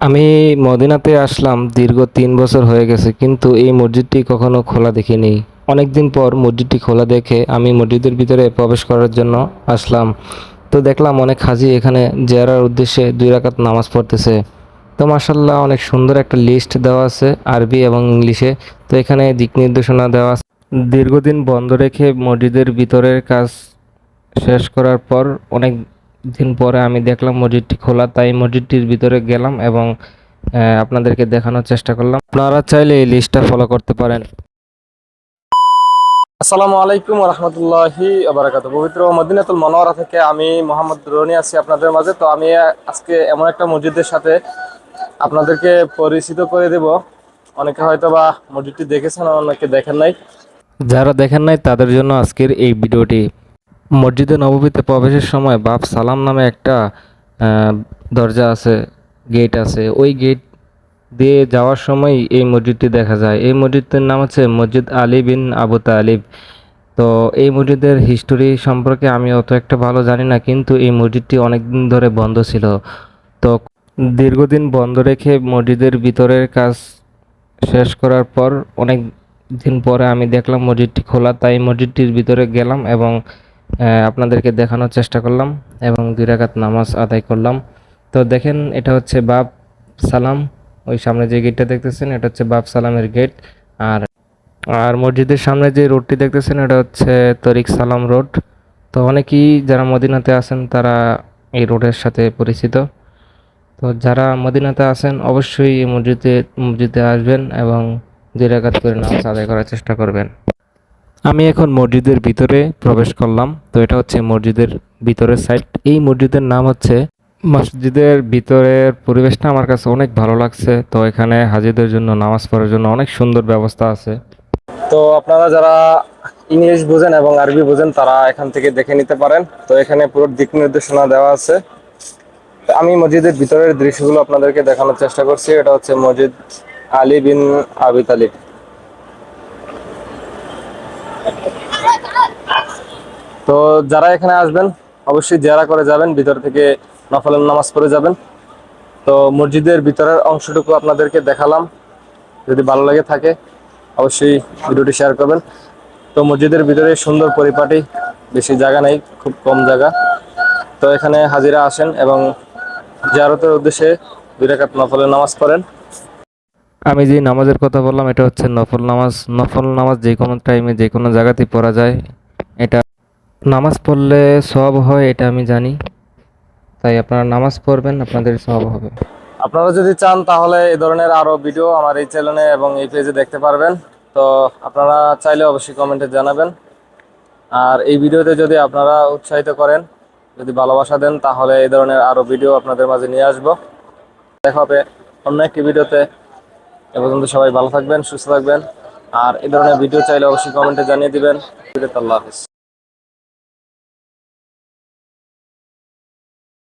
আমি মদিনাতে আসলাম, দীর্ঘ তিন বছর হয়ে গেছে, কিন্তু এই মসজিদটি কখনো খোলা দেখিনি। অনেকদিন পর মসজিদটি খোলা দেখে আমি মসজিদের ভিতরে প্রবেশ করার জন্য আসলাম। তো দেখলাম অনেক হাজি এখানে জেরার উদ্দেশ্যে দুই রাকাত নামাজ পড়তেছে। তো মাসাল্লাহ অনেক সুন্দর একটা লিস্ট দেওয়া আছে, আরবি এবং ইংলিশে। তো এখানে দিক নির্দেশনা দেওয়া আছে। দীর্ঘদিন বন্ধ রেখে মসজিদের ভিতরের কাজ শেষ করার পর অনেক দিন পরে আমি দেখলাম মসজিদটি খোলা তাই মসজিদটির ভিতরে গেলাম এবং আপনাদেরকে দেখানোর চেষ্টা করলাম। আপনারা চাইলে এই লিস্টটা ফলো করতে পারেন। আসসালামু আলাইকুম রহমতুল্লাহি আবরাকাত পবিত্র মদিনাতুল মনোয়ারা থেকে আমি মোহাম্মদ রনি আছি আপনাদের মাঝে। তো আমি আজকে এমন একটা মসজিদের সাথে আপনাদেরকে পরিচিত করে দেব। অনেকে হয়তো বা মসজিদটি দেখেছেন অনেকে দেখেন নাই। যারা দেখেন নাই তাদের জন্য আজকের এই ভিডিওটি। মসজিদে নববীতে প্রবেশের সময় বাপ সালাম নামে একটা দরজা আছে গেট আছে। ওই গেট দিয়ে যাওয়ার সময় এই মসজিদটি দেখা যায়। এই মসজিদটির নাম হচ্ছে মসজিদ আলী বিন আবু তালিব। তো এই মসজিদের হিস্টোরি সম্পর্কে আমি অত একটা ভালো জানি না, কিন্তু এই মসজিদটি অনেক দিন ধরে বন্ধ ছিল। তো দীর্ঘদিন বন্ধ রেখে মসজিদের ভিতরের কাজ শেষ করার পর অনেক দিন পরে আমি দেখলাম মসজিদটি খোলা, তাই মসজিদটির ভিতরে গেলাম এবং আপনাদেরকে দেখানোর চেষ্টা করলাম এবং দুই রাকাত নামাজ আদায় করলাম। তো দেখেন, এটা হচ্ছে বাপ সালাম। ওই সামনে যে গেটটা দেখতেছেন, এটা হচ্ছে বাপ সালামের গেট। আর আর মসজিদের সামনে যে রোডটি দেখতেছেন, এটা হচ্ছে তরিক সালাম রোড। তো অনেকেই যারা মদিনাতে আছেন, তারা এই রোডের সাথে পরিচিত। তো যারা মদিনাতে আছেন, অবশ্যই মসজিদে মসজিদে আসবেন এবং দুই রাকাত করে নামাজ আদায় করার চেষ্টা করবেন। আমি এখন মসজিদের ভিতরে প্রবেশ করলাম। তো এটা হচ্ছে মসজিদের ভিতরের সাইড এই মসজিদের নাম হচ্ছে মসজিদের ভিতরের পরিবেশটা আমার কাছে অনেক ভালো লাগছে। তো এখানে হাজিদের জন্য, নামাজ পড়ার জন্য অনেক সুন্দর ব্যবস্থা আছে। তো আপনারা যারা ইংলিশ বোঝেন এবং আরবি বোঝেন, তারা এখান থেকে দেখে নিতে পারেন। তো এখানে পুরো দিক নির্দেশনা দেওয়া আছে। আমি মসজিদের ভিতরের দৃশ্যগুলো আপনাদেরকে দেখানোর চেষ্টা করছি। এটা হচ্ছে মসজিদ আলী বিন আবি তালিব। তো যারা এখানে আসবেন, অবশ্যই জেরা করে যাবেন, ভিতর থেকে নফলের নামাজ পড়ে যাবেন। তো মসজিদের ভিতরের অংশটুকু আপনাদেরকে দেখালাম। যদি ভালো লাগে থাকে, অবশ্যই ভিডিওটি শেয়ার করবেন। তো মসজিদের ভিতরে সুন্দর পরিপাটি, বেশি জায়গা নেই, খুব কম জায়গা। তো এখানে হাজিরা আসেন এবং জিয়ারতের উদ্দেশ্যে দুই রাকাত নফলের নামাজ পড়েন। আমি যে নামাজের কথা বললাম, এটা হচ্ছে নফল নামাজ। নফল নামাজ যে কোনো টাইমে যে কোনো জায়গাতেই পড়া যায়। নামাজ পড়লে সব হয়, এটা আমি জানি। তাই আপনারা নামাজ পড়বেন, আপনাদের সব হবে। আপনারা যদি চান তাহলে এই ধরনের আরও ভিডিও আমার এই চ্যানেলে এবং এই পেজে দেখতে পারবেন। তো আপনারা চাইলে অবশ্যই কমেন্টে জানাবেন। আর এই ভিডিওতে যদি আপনারা উৎসাহিত করেন, যদি ভালোবাসা দেন, তাহলে এই ধরনের আরও ভিডিও আপনাদের মাঝে নিয়ে আসব। দেখা হবে অন্য একটি ভিডিওতে এ পর্যন্ত সবাই ভালো থাকবেন, সুস্থ থাকবেন। আর এই ধরনের ভিডিও চাইলে অবশ্যই কমেন্টে জানিয়ে দিবেন। আল্লাহ হাফিজ।